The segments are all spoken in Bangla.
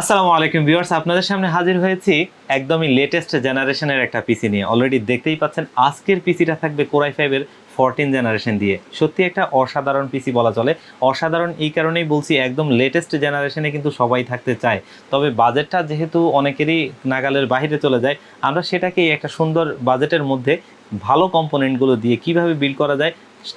আসসালামু আলাইকুম ভিউয়ার্স, আপনাদের সামনে হাজির হয়েছি একদমই লেটেস্ট জেনারেশনের একটা পিসি নিয়ে। অলরেডি দেখতেই পাচ্ছেন, আজকের পিসিটা থাকবে কোরাই ফাইভের ফোরটিন জেনারেশন দিয়ে। সত্যি একটা অসাধারণ পিসি বলা চলে। অসাধারণ এই কারণেই বলছি, একদম লেটেস্ট জেনারেশনে কিন্তু সবাই থাকতে চায়। তবে বাজেটটা যেহেতু অনেকেরই নাগালের বাইরে চলে যায়, আমরা সেটাকে একটা সুন্দর বাজেটের মধ্যে ভালো কম্পোনেন্টগুলো দিয়ে কীভাবে বিল্ড করা যায়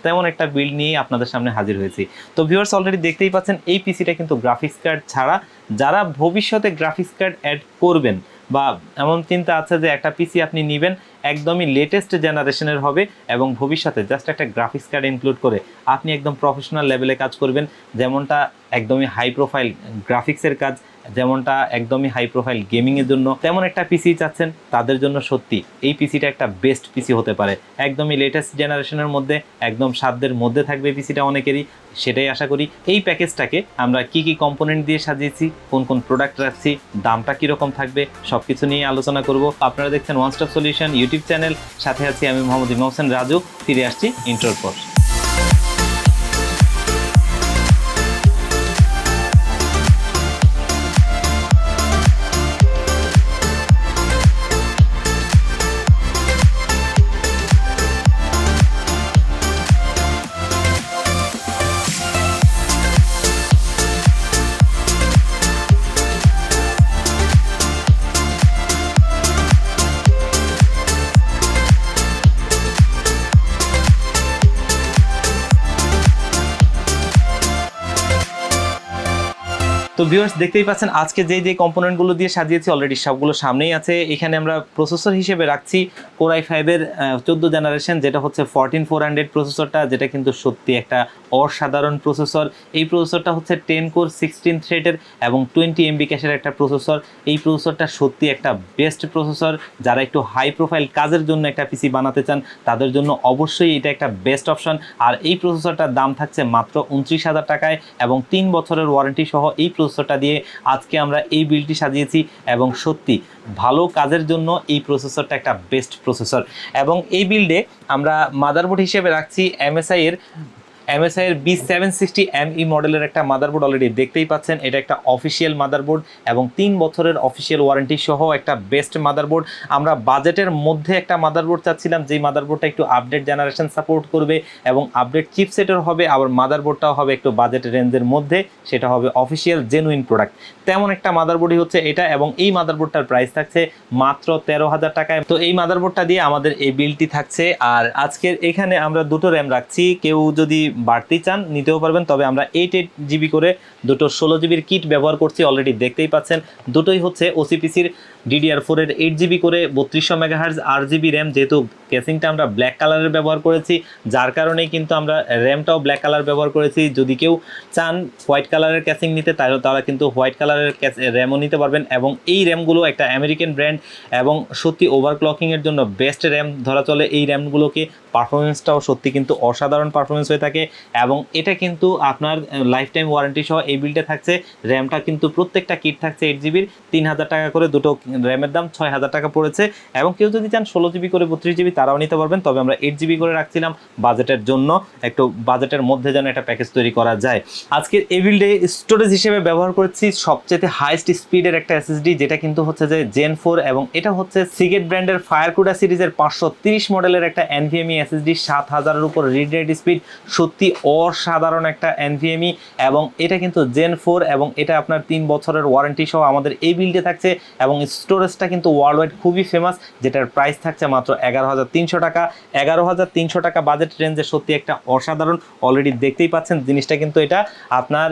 তেমন একটা বিল্ড নিয়ে আপনাদের সামনে হাজির হয়েছি। তো ভিউয়ার্স অলরেডি দেখতেই পাচ্ছেন, এই পিসিটা কিন্তু গ্রাফিক্স কার্ড ছাড়া যারা ভবিষ্যতে গ্রাফিক্স কার্ড অ্যাড করবেন বা এমন চিন্তা আছে যে একটা পিসি আপনি নেবেন, একদমই লেটেস্ট জেনারেশনের হবে এবং ভবিষ্যতে জাস্ট একটা গ্রাফিক্স কার্ড ইনক্লুড করে আপনি একদম প্রফেশনাল লেভেলে কাজ করবেন। যেমনটা একদমই হাই প্রোফাইল গ্রাফিক্সের কাজ যেমনটা একদমই হাই প্রোফাইল গেমিংয়ের জন্য তেমন একটা পিসি চাচ্ছেন, তাদের জন্য সত্যি এই পিসিটা একটা বেস্ট পিসি হতে পারে। একদমই লেটেস্ট জেনারেশনের মধ্যে, একদম সাধ্যের মধ্যে থাকবে পিসিটা অনেকেরই, সেটাই আশা করি। এই প্যাকেজটাকে আমরা কি কি কম্পোনেন্ট দিয়ে সাজিয়েছি, কোন কোন প্রোডাক্ট রাখছি, দামটা কীরকম থাকবে সব কিছু নিয়ে আলোচনা করব। আপনারা দেখছেন one stop solution YouTube channel, সাথে আছি আমি মোহাম্মদ ইমাম হোসেন রাজু। ফিরে আসছি ইন্টার পর। তো ভিউয়ার্স দেখতেই পাচ্ছেন, আজকে যে যে কম্পোনেন্টগুলো দিয়ে সাজিয়েছি অলরেডি সবগুলো সামনেই আছে। এখানে আমরা প্রসেসর হিসেবে রাখছি কোরাই ফাইভের চোদ্দ জেনারেশন যেটা হচ্ছে ফোরটিন ফোর হান্ড্রেড প্রসেসরটা যেটা কিন্তু সত্যি একটা অসাধারণ প্রসেসর এই প্রসেসরটা হচ্ছে টেন কোর সিক্সটিন থ্রেডের এবং টোয়েন্টি এমবি ক্যাশের একটা প্রসেসর এই প্রসেসরটা সত্যি একটা বেস্ট প্রসেসর যারা একটু হাই প্রোফাইল কাজের জন্য একটা পিসি বানাতে চান, তাদের জন্য অবশ্যই এটা একটা বেস্ট অপশন আর এই প্রসেসরটার দাম থাকছে মাত্র উনত্রিশ হাজার টাকায় এবং তিন বছরের ওয়ারেন্টি সহ এই প্রসেসরটা দিয়ে আজকে আমরা এই বিলটি সাজিয়েছি এবং সত্যি ভালো কাজের জন্য এই প্রসেসরটা একটা বেস্ট প্রসেসর এবং এই বিল্ডে আমরা মাদারবোর্ড হিসেবে রাখছি এমএসআই এর এমএসআই এর B seven sixty M E মডেলের একটা মাদারবোর্ড অলরেডি দেখতেই পাচ্ছেন। এটা একটা অফিসিয়াল মাদারবোর্ড এবং তিন বছরের অফিসিয়াল ওয়ারেন্টি সহ একটা বেস্ট মাদারবোর্ড আমরা বাজেটের মধ্যে একটা মাদারবোর্ড চাচ্ছিলাম, যেই মাদারবোর্ডটা একটু আপডেট জেনারেশন সাপোর্ট করবে এবং আপডেট চিপসেটের হবে, আবার মাদারবোর্ডটাও হবে একটু বাজেট রেঞ্জের মধ্যে, সেটা হবে অফিসিয়াল জেনুইন প্রোডাক্ট তেমন একটা মাদারবোর্ডই হচ্ছে এটা এবং এই মাদারবোর্ডটার প্রাইস থাকছে মাত্র তেরো হাজার টাকায়। তো এই মাদারবোর্ডটা দিয়ে আমাদের এই বিলটি থাকছে। আর আজকের এখানে আমরা দুটো র্যাম রাখছি। কেউ যদি বাড়তি চান, নিতেও পারবেন। তবে আমরা এইট এইট জিবি করে দুটো ষোলো জিবির কিট ব্যবহার করছি অলরেডি দেখতেই পাচ্ছেন। দুটোই হচ্ছে ওসিপিসির ডিডিআর ফোরের এইট জিবি করে বত্রিশশো মেগাহার্জ আর জিবি র্যাম যেহেতু কেসিংটা আমরা ব্ল্যাক কালারের ব্যবহার করেছি, যার কারণেই কিন্তু আমরা র্যামটাও ব্ল্যাক কালার ব্যবহার করেছি। যদি কেউ চান হোয়াইট কালারের ক্যাসিং নিতে, তাহলে তারা কিন্তু হোয়াইট কালারের র্যামও নিতে পারবেন এবং এই র্যামগুলো একটা আমেরিকান ব্র্যান্ড এবং সত্যি ওভারক্লকিংয়ের জন্য বেস্ট র্যাম ধরা চলে। এই র্যামগুলোকে পারফরমেন্সটাও সত্যি কিন্তু অসাধারণ পারফরমেন্স হয়ে থাকে। এবং এটা কিন্তু আপনার লাইফ টাইম ওয়ারেন্টি সহ এই বিলটা থাকছে। র্যামটা কিন্তু প্রত্যেকটা কিট থাকছে এইট জিবির তিন হাজার টাকা করে দুটো র্যামের দাম ছয় হাজার টাকা পড়েছে। এবং কেউ যদি চান ষোলো জিবি করে বত্রিশ জিবি তারাও নিতে পারবেন। তবে আমরা এইট জিবি করে রাখছিলাম বাজেটের জন্য। একটু বাজেটের মধ্যে যেন একটা প্যাকেজ তৈরি করা যায়। আজকের এই বিল্ডে স্টোরেজ হিসেবে ব্যবহার করেছি। সবচেয়ে হাইস্ট স্পিডের একটা এসএসডি যেটা কিন্তু হচ্ছে যে জেন ফোর এবং এটা হচ্ছে সিগেট ব্র্যান্ডের ফায়ারকুডা সিরিজের পাঁচশো তিরিশ মডেলের একটা এনভিএমই এসএসডি সাত হাজারের উপর রিড রেট স্পিড সত্যি অসাধারণ একটা এনভিএমই এবং এটা কিন্তু জেন ফোর এবং এটা আপনার তিন বছরের ওয়ারেন্টি সহ আমাদের এই বিল্ডে থাকছে এবং স্টোরেজটা কিন্তু ওয়ার্ল্ড ওয়াইড খুবই ফেমাস যেটার প্রাইস থাকছে মাত্র এগারো হাজার তিনশো টাকা। এগারো হাজার তিনশো টাকা বাজেট রেঞ্জে সত্যি একটা অসাধারণ অলরেডি দেখতেই পাচ্ছেন জিনিসটা কিন্তু এটা। আপনার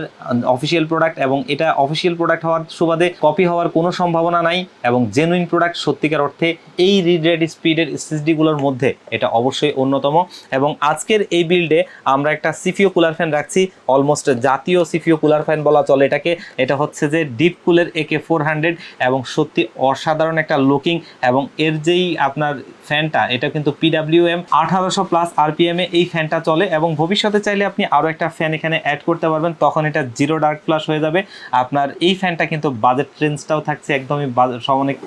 অফিসিয়াল প্রোডাক্ট এবং এটা অফিসিয়াল প্রোডাক্ট হওয়ার সুবাদে কপি হওয়ার কোনো সম্ভাবনা নাই এবং জেনুইন প্রোডাক্ট সত্যিকার অর্থে এই রিড রেট স্পিডের এসএসডিগুলোর মধ্যে এটা অবশ্যই অন্যতম। এবং আজকের এই বিল্ডে আমরা একটা সিফিও কুলার ফ্যান রাখছি অলমোস্ট জাতীয় সিফিও কুলার ফ্যান বলা চলে এটাকে। এটা হচ্ছে যে ডিপ কুলের একে ফোর হান্ড্রেড এবং সত্যি অসাধারণ একটা লুকিং এবং এর যেই আপনার ফ্যানটা এটা কিন্তু পিডাব্লিউ এম আঠারোশো প্লাস আরপিএমে এই ফ্যানটা চলে এবং ভবিষ্যতে চাইলে আপনি আরও একটা ফ্যান এখানে অ্যাড করতে পারবেন, তখন এটা জিরো ডার্ক প্লাস হয়ে যাবে। আপনার এই ফ্যানটা কিন্তু বাজেট রেঞ্জটাও থাকছে একদমই অনেক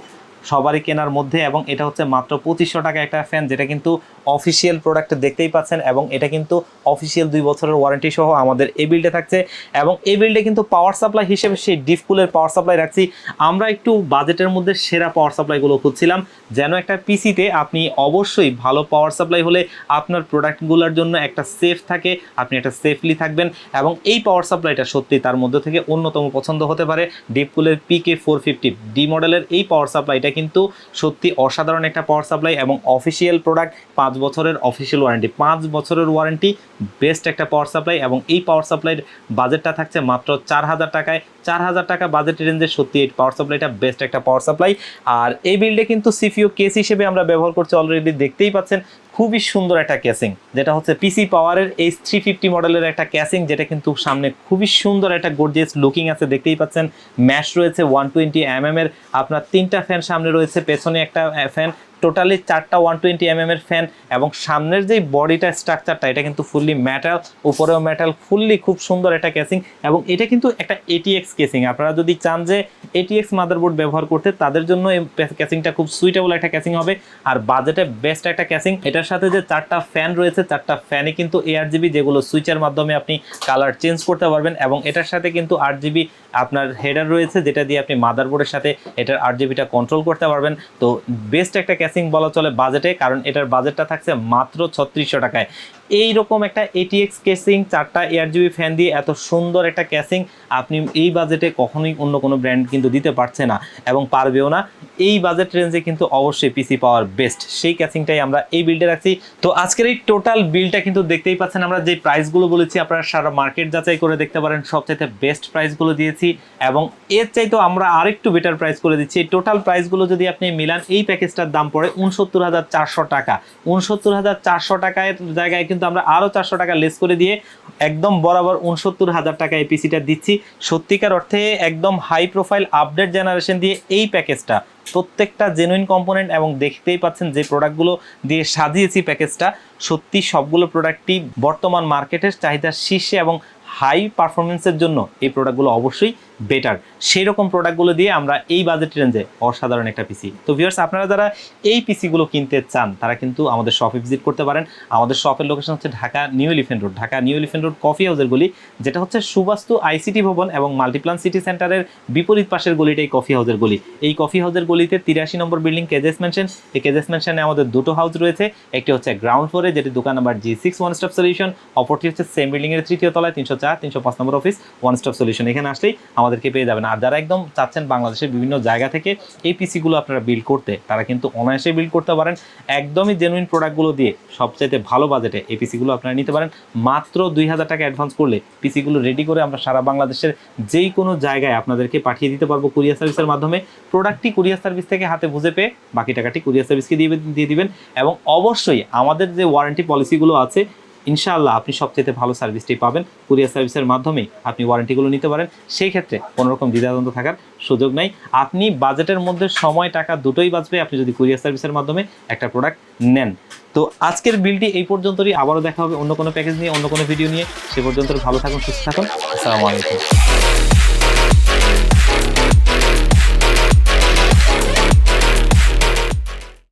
সবারই কেনার মধ্যে এবং এটা হচ্ছে মাত্র পঁচিশশো টাকা একটা ফ্যান যেটা কিন্তু অফিসিয়াল প্রোডাক্ট দেখতেই পাচ্ছেন এবং এটা কিন্তু অফিসিয়াল দুই বছরের ওয়ারেন্টি সহ আমাদের এই বিল্ডে থাকছে এবং এই বিল্ডে কিন্তু পাওয়ার সাপ্লাই হিসেবে সেই ডিফকুলের পাওয়ার সাপ্লাই রাখছি। আমরা একটু বাজেটের মধ্যে সেরা পাওয়ার সাপ্লাইগুলো খুঁজছিলাম। যেন একটা পিসিতে আপনি অবশ্যই ভালো পাওয়ার সাপ্লাই হলে আপনার প্রোডাক্টগুলোর জন্য একটা সেফ থাকে, আপনি একটা সেফলি থাকবেন এবং এই পাওয়ার সাপ্লাইটা সত্যি তার মধ্যে থেকে অন্যতম পছন্দ হতে পারে। ডিপকুলের পিকে ফোর ফিফটি ডি মডেলের এই পাওয়ার সাপ্লাইটা কিন্তু সত্যি অসাধারণ একটা পাওয়ার সাপ্লাই এবং অফিসিয়াল প্রোডাক্ট পাঁচ বছরের অফিসিয়াল ওয়ারেন্টি পাঁচ বছরের ওয়ারেন্টি বেস্ট একটা পাওয়ার সাপ্লাই এবং এই পাওয়ার সাপ্লাইয়ের বাজেটটা থাকছে মাত্র চার হাজার টাকায়। চার হাজার টাকা বাজেট রেঞ্জে সত্যি এই পাওয়ার সাপ্লাইটা বেস্ট একটা পাওয়ার সাপ্লাই আর এই বিল্ডে কিন্তু সিপিও কেস হিসেবে আমরা ব্যবহার করছি অলরেডি দেখতেই পাচ্ছেন, খুবই সুন্দর একটা ক্যাসিং যেটা হচ্ছে পিসি পাওয়ারের এইচ থ্রি ফিফটি মডেলের একটা ক্যাসিং যেটা কিন্তু সামনে খুবই সুন্দর একটা গর্জিয়াস লুকিং আছে, দেখতেই পাচ্ছেন। ম্যাশ রয়েছে ওয়ান টোয়েন্টি এম এর, আপনার তিনটা ফ্যান সামনে রয়েছে পেছনে একটা ফ্যান। টোটালি চারটা ওয়ান টোয়েন্টি এম এর ফ্যান এবং সামনের যে বডিটা স্ট্রাকচারটা এটা কিন্তু ফুললি মেটাল উপরেও মেটাল ফুললি খুব সুন্দর একটা কেসিং এবং এটা কিন্তু একটা এটিএক্স কেসিং আপনারা যদি চান যে এটিএক্স মাদারবোর্ড ব্যবহার করতে, তাদের জন্য এই ক্যাসিংটা খুব সুইটেবল একটা ক্যাসিং হবে। আর বাজেটে বেস্ট একটা ক্যাসিং এটার সাথে যে চারটা ফ্যান রয়েছে, চারটা ফ্যানে কিন্তু এআর জিবি যেগুলো সুইচের মাধ্যমে আপনি কালার চেঞ্জ করতে পারবেন এবং এটার সাথে কিন্তু আট জিবি আপনার হেডার রয়েছে, যেটা দিয়ে আপনি মাদারবোর্ডের সাথে এটার আট জিবিটা কন্ট্রোল করতে পারবেন। তো বেস্ট একটা ক্যাসিং বলা চলে বাজেটে কারণ এটার বাজেটটা থাকছে মাত্র ছত্রিশশো টাকায়। এই রকম একটা এটিএক্স কেসিং চারটা এয়ার জিবি ফ্যান দিয়ে এত সুন্দর একটা ক্যাসিং আপনি এই বাজেটে কখনোই অন্য কোনো ব্র্যান্ড কিন্তু দিতে পারছে না এবং পারবেও না। এই বাজেট রেঞ্জে কিন্তু অবশ্যই পিসি পাওয়ার বেস্ট সেই ক্যাসিংটাই আমরা এই বিল্ডে রাখছি। তো আজকের এই টোটাল বিলটা কিন্তু দেখতেই পাচ্ছেন আমরা, যে প্রাইসগুলো বলেছি, আপনারা সারা মার্কেট যাচাই করে দেখতে পারেন, সবচাইতে বেস্ট প্রাইসগুলো দিয়েছি এবং এর চাইতেও আমরা আরেকটু বেটার প্রাইস করে দিচ্ছি। টোটাল প্রাইসগুলো যদি আপনি মিলান, এই প্যাকেজটার দাম পড়ে উনসত্তর হাজার চারশো টাকা। উনসত্তর হাজার চারশো টাকার জায়গায় কিন্তু আমরা আরও চারশো টাকা লেস করে দিয়ে একদম বরাবর উনসত্তর হাজার টাকা এই পিসিটা দিচ্ছি। সত্যিকার অর্থে একদম হাই প্রোফাইল আপডেট জেনারেশন দিয়ে এই প্যাকেজটা প্রত্যেকটা জেনুইন কম্পোনেন্ট এবং দেখতেই পাচ্ছেন যে প্রোডাক্টগুলো দিয়ে সাজিয়েছি প্যাকেজটা সত্যি সবগুলো প্রোডাক্টই বর্তমান মার্কেটের চাহিদার শীর্ষে এবং হাই পারফরমেন্সের জন্য এই প্রোডাক্টগুলো অবশ্যই বেটার সেই রকম প্রোডাক্টগুলো দিয়ে আমরা এই বাজেট রেঞ্জে অসাধারণ একটা পিসি তো ভিউয়ার্স আপনারা যারা এই পিসিগুলো কিনতে চান, তারা কিন্তু আমাদের শপে ভিজিট করতে পারেন। আমাদের শপের লোকেশন হচ্ছে Dhaka new elephant road Dhaka new elephant road coffee হাউসের গলি, যেটা হচ্ছে সুবাস্তু আইসিটি ভবন এবং মাল্টিপ্লান সিটি সেন্টারের বিপরীত পাশের গলিটাই কফি হাউসের গলি। এই কফি হাউসের গলিতে তিরাশি নম্বর বিল্ডিং কেজেস মেনশন এই কেজেস মেনশনে আমাদের দুটো হাউস রয়েছে। একটি হচ্ছে গ্রাউন্ড ফ্লোরে যেটি দোকান number G six one stop solution অপরটি হচ্ছে সেম বিল্ডিং এর তৃতীয় তলায়, তিনশো চার, তিনশো পাঁচ নম্বর অফিস ওয়ান স্টপ সলিউশন এখানে আসলেই আমাদেরকে পেয়ে যাবেন। আর যারা একদম চাচ্ছেন বাংলাদেশের বিভিন্ন জায়গা থেকে এই পিসিগুলো আপনারা বিল্ড করতে, তারা কিন্তু অনায়াসে বিল্ড করতে পারেন। একদমই জেনুইন প্রোডাক্টগুলো দিয়ে সবচাইতে ভালো বাজেটে এই পিসিগুলো আপনারা নিতে পারেন। মাত্র দুই হাজার টাকা অ্যাডভান্স করলে পিসিগুলো রেডি করে আমরা সারা বাংলাদেশের যেই কোনো জায়গায় আপনাদেরকে পাঠিয়ে দিতে পারব কুরিয়ার সার্ভিসের মাধ্যমে। প্রোডাক্টটি কুরিয়ার সার্ভিস থেকে হাতে বুঝে পেয়ে বাকি টাকাটি কুরিয়ার সার্ভিসকে দিয়ে দিয়ে দিবেন। এবং অবশ্যই আমাদের যে ওয়ারেন্টি পলিসিগুলো আছে ইনশাআল্লাহ আপনি সবচেয়ে ভালো সার্ভিসটি পাবেন। কুরিয়ার সার্ভিসের মাধ্যমে আপনি ওয়ারেন্টিগুলো নিতে পারেন। সেই ক্ষেত্রে কোনোরকম দ্বিধাদ্বন্দ্ব থাকার সুযোগ নাই। আপনি বাজেটের মধ্যে সময়, টাকা দুটোই বাঁচবে। আপনি যদি কুরিয়ার সার্ভিসের মাধ্যমে একটা প্রোডাক্ট নেন। তো আজকের বিলটি এই পর্যন্তই। আবারও দেখা হবে অন্য কোনো প্যাকেজ নিয়ে, অন্য কোনো ভিডিও নিয়ে। সে পর্যন্ত ভালো থাকুন, সুস্থ থাকুন। আসসালামু আলাইকুম।